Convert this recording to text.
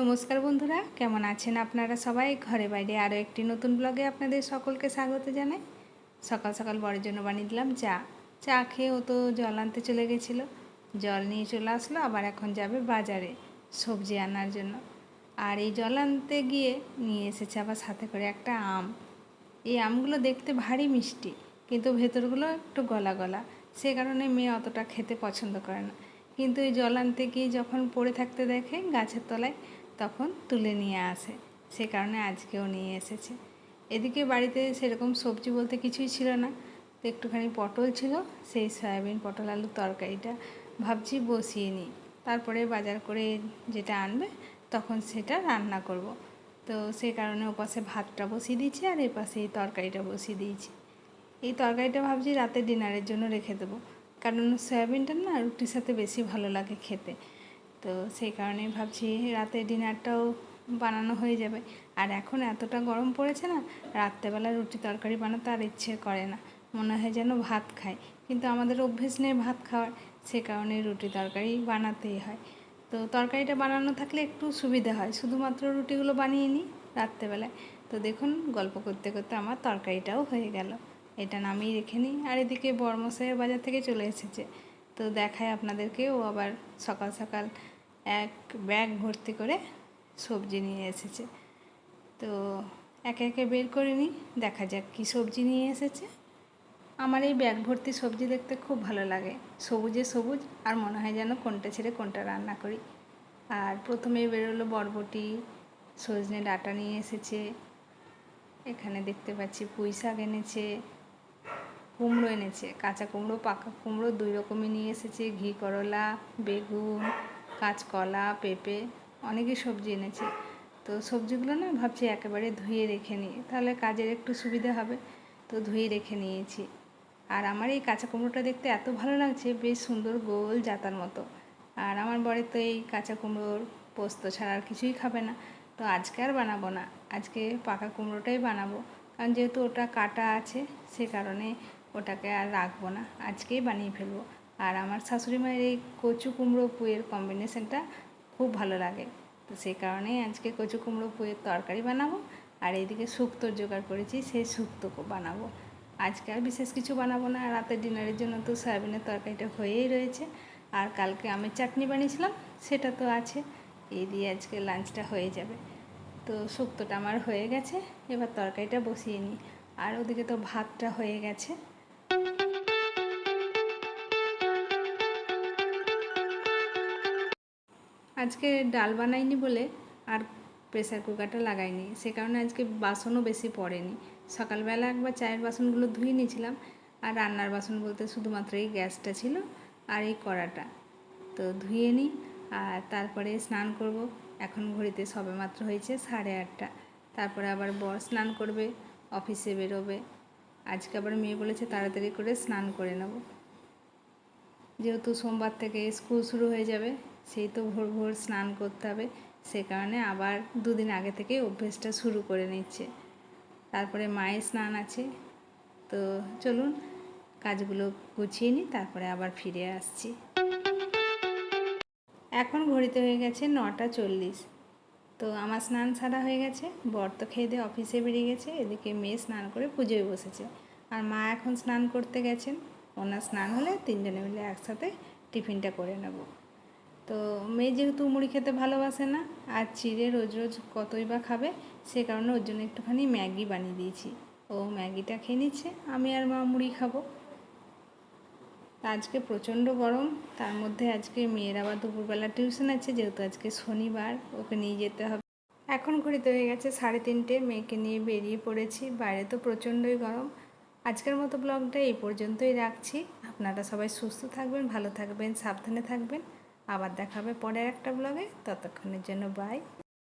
নমস্কার বন্ধুরা, কেমন আছেন আপনারা সবাই? ঘরে বাইরে আরও একটি নতুন ব্লগে আপনাদের সকলকে স্বাগত জানাই। সকাল সকাল বরের জন্য বানিয়ে দিলাম চা। চা খেয়ে ও তো জল আনতে চলে গেছিল। জল নিয়ে চলে আসলো, আবার এখন যাবে বাজারে সবজি আনার জন্য। আর এই জল আনতে গিয়ে নিয়ে এসেছে আবার সাথে করে একটা আম। এই আমগুলো দেখতে ভারী মিষ্টি, কিন্তু ভেতরগুলো একটু গলা গলা। সে কারণে মেয়ে অতটা খেতে পছন্দ করে না। কিন্তু এই জল আনতে গিয়ে যখন পড়ে থাকতে দেখে গাছের তলায় তখন তুলে নিয়ে আসে। সে কারণে আজকেও নিয়ে এসেছে। এদিকে বাড়িতে সেরকম সবজি বলতে কিছুই ছিল না। তো একটুখানি পটল ছিল, সেই সয়াবিন, পটল, আলুর তরকারিটা ভাবছি বসিয়ে নিই। তারপরে বাজার করে যেটা আনবে তখন সেটা রান্না করব। তো সেই কারণে ওপাশে ভাতটা বসিয়ে দিয়েছি আর এই পাশে এই তরকারিটা বসিয়ে দিয়েছি। এই তরকারিটা ভাবছি রাতে ডিনারের জন্য রেখে দেবো। কারণ সয়াবিনটা না রুটির সাথে বেশি ভালো লাগে খেতে। তো সেই কারণে ভাবছি রাতে ডিনারটাও বানানো হয়ে যাবে। আর এখন এতটা গরম পড়েছে না, রাত্রেবেলা রুটি তরকারি বানাতে আর ইচ্ছে করে না। মনে হয় যেন ভাত খায় কিন্তু আমাদের অভ্যেস নেই ভাত খাওয়ার, সে কারণে রুটি তরকারি বানাতেই হয়। তো তরকারিটা বানানো থাকলে একটু সুবিধা হয়। শুধুমাত্র রুটিগুলো বানিয়ে নিই রাত্রেবেলায়। তো দেখুন, গল্প করতে করতে আমার তরকারিটাও হয়ে গেল। এটা নামিয়ে রেখে নিই। আর এদিকে বর্মশাইয়ের বাজার থেকে চলে এসেছে। তো দেখায় আপনাদেরকে। ও আবার সকাল সকাল এক ব্যাগ ভর্তি করে সবজি নিয়ে এসেছে। তো একে একে বের করে নিই, দেখা যাক কী সবজি নিয়ে এসেছে। আমার এই ব্যাগ ভর্তি সবজি দেখতে খুব ভালো লাগে। সবুজে সবুজ আর মনে হয় যেন কোনটা ছেড়ে কোনটা রান্না করি। আর প্রথমে বেরোলো বরবটি, সজনে ডাটা নিয়ে এসেছে। এখানে দেখতে পাচ্ছি পুঁই শাক এনেছে। কুমড়ো এনেছে, কাঁচা কুমড়ো, পাকা কুমড়ো দুই রকমই নিয়ে এসেছে। ঘি, করলা, বেগুন, কাঁচকলা, পেঁপে অনেকই সবজি এনেছে। তো সবজিগুলো না ভাবছি একেবারে ধুয়ে রেখে নিই। তাহলে কাজের একটু সুবিধা হবে। তো ধুয়ে রেখে নিয়েছি। আর আমার এই কাঁচা কুমড়োটা দেখতে এত ভালো লাগছে, বেশ সুন্দর গোল জাতার মতো। আর আমার বরের তো এই কাঁচা কুমড়োর পোস্ত ছাড়া আর কিছুই খাবে না। তো আজকে আর বানাবো না। আজকে পাকা কুমড়োটাই বানাবো। কারণ যেহেতু ওটা কাটা আছে, সে কারণে ওটাকে আর রাখব না, আজকেই বানিয়ে ফেলব। আর আমার শাশুড়ি মায়ের এই কচু কুমড়ো পুয়ের কম্বিনেশনটা খুব ভালো লাগে। তো সেই কারণেই আজকে কচু কুমড়ো পুয়ের তরকারি বানাবো, আর এইদিকে শুক্তোর জোগাড় করেছি, সেই শুক্তো বানাবো। আজকে আর বিশেষ কিছু বানাবো না রাতের ডিনারের জন্য তো সয়াবিনের তরকারিটা হয়েই রয়েছে। আর কালকে আমের চাটনি বানিয়েছিলাম, সেটা তো আছে, এই দিয়ে আজকে লাঞ্চটা হয়ে যাবে। তো শুক্তোটা আমার হয়ে গেছে, এবার তরকারিটা বসিয়ে নিই। আর ওদিকে তো ভাতটা হয়ে গেছে। আজকে ডাল বানাইনি বলে আর প্রেসার কুকারটা লাগাইনি। সে কারণে আজকে বাসনও বেশি পড়েনি। সকালবেলা একবার চায়ের বাসনগুলো ধুয়ে নিয়েছিলাম আর রান্নার বাসন বলতে শুধুমাত্র এই গ্যাসটা ছিল আর এই কড়াটা। তো ধুয়ে নিই আর তারপরে স্নান করব। এখন ঘড়িতে সবে মাত্র হয়েছে সাড়ে আটটা। তারপরে আবার বর স্নান করবে, অফিসে বেরোবে। আজকে আবার মেয়ে বলেছে তাড়াতাড়ি করে স্নান করে নেব। যেহেতু সোমবার থেকে স্কুল শুরু হয়ে যাবে সেই তো ভোর ভোর স্নান করতে হবে। সে কারণে আবার দুদিন আগে থেকে অভ্যেসটা শুরু করে নিচ্ছে। তারপরে মায়ের স্নান আছে। তো চলুন কাজগুলো গুছিয়ে নিই, তারপরে আবার ফিরে আসছি। এখন ঘড়িতে হয়ে গেছে নটা চল্লিশ। তো আমার স্নান সারা হয়ে গেছে। বর তো খেয়ে দিয়ে অফিসে বেরিয়ে গেছে। এদিকে মেয়ে স্নান করে পুজোয় বসেছে। আর মা এখন স্নান করতে গেছেন। ওনার স্নান হলে তিনজনে মিলে একসাথে টিফিনটা করে নেব। তো মেয়ে যেহেতু মুড়ি খেতে ভালোবাসে না, আর চিড়ে রোজ রোজ কতই বা খাবে, সে কারণে ওর জন্য একটুখানি ম্যাগি বানিয়ে দিয়েছি। ও ম্যাগিটা খেয়ে নিচ্ছে, আমি আর মা মুড়ি খাব। আজকে প্রচণ্ড গরম, তার মধ্যে আজকে মেয়ের আবার দুপুরবেলা টিউশন আছে, যেহেতু আজকে শনিবার, ওকে নিয়ে যেতে হবে। এখন ঘড়িতে হয়ে গেছে সাড়ে তিনটে, মেয়েকে নিয়ে বেরিয়ে পড়েছি, বাইরে তো প্রচণ্ডই গরম। আজকের মতো ব্লগটা এই পর্যন্তই রাখছি। আপনারা সবাই সুস্থ থাকবেন, ভালো থাকবেন, সাবধানে থাকবেন। আবার দেখাবে পরের একটা ব্লগে ততক্ষণের জন্য বাই